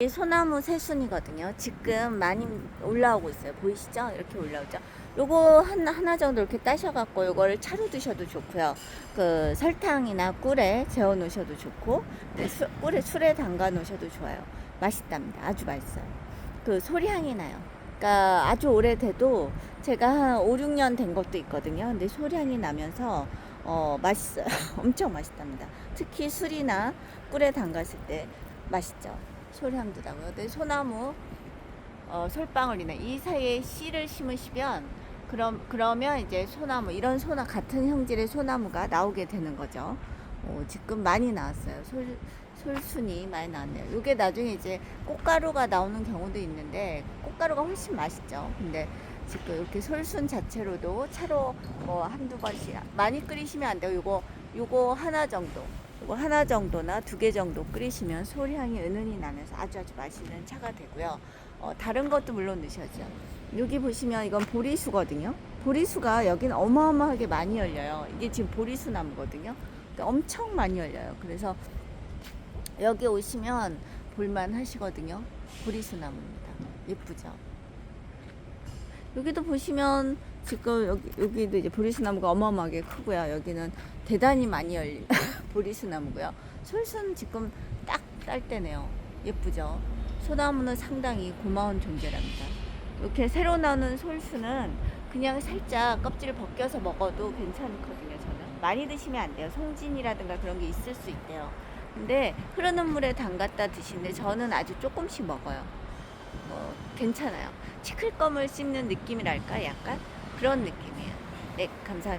이 소나무 새순이거든요. 지금 많이 올라오고 있어요. 보이시죠? 이렇게 올라오죠. 요거 하나, 하나 정도 이렇게 따셔갖고 요거를 차로 드셔도 좋고요. 그 설탕이나 꿀에 재워 놓으셔도 좋고, 네, 수, 꿀에 술에 담가 놓으셔도 좋아요. 맛있답니다. 아주 맛있어요. 그 소리향이 나요. 그러니까 아주 오래돼도 제가 한 5, 6년 된 것도 있거든요. 근데 소리향이 나면서 어, 맛있어요. 엄청 맛있답니다. 특히 술이나 꿀에 담갔을 때 맛있죠. 나고요. 근데 소나무 어, 솔방울이나 이 사이에 씨를 심으시면 그럼 그러면 이제 소나무 이런 소나 같은 형질의 소나무가 나오게 되는 거죠. 어, 지금 많이 나왔어요. 솔 솔순이 많이 나왔네요. 이게 나중에 이제 꽃가루가 나오는 경우도 있는데 꽃가루가 훨씬 맛있죠. 근데 지금 이렇게 솔순 자체로도 차로 뭐 한두 번씩 많이 끓이시면 안 돼요. 요거 요거 하나 정도. 요거 하나 정도나 두 개 정도 끓이시면 솔향이 은은히 나면서 아주 아주 맛있는 차가 되고요. 어, 다른 것도 물론 넣으셔죠. 여기 보시면 이건 보리수거든요. 보리수가 여기는 어마어마하게 많이 열려요. 이게 지금 보리수 나무거든요. 근데 엄청 많이 열려요. 그래서 여기 오시면 볼만 하시거든요. 보리수 나무입니다. 예쁘죠? 여기도 보시면 지금 여기, 여기도 이제 보리수 나무가 어마어마하게 크고요. 여기는 대단히 많이 열린 보리수 나무고요. 솔순 지금 딱 딸 때네요. 예쁘죠? 소나무는 상당히 고마운 존재랍니다. 이렇게 새로 나오는 솔수는 그냥 살짝 껍질을 벗겨서 먹어도 괜찮거든요. 저는 많이 드시면 안 돼요. 송진이라든가 그런 게 있을 수 있대요. 근데 흐르는 물에 담갔다 드시는데 저는 아주 조금씩 먹어요. 뭐 괜찮아요. 치클껌을 씹는 느낌이랄까 약간 그런 느낌이에요. 네, 감사합니다.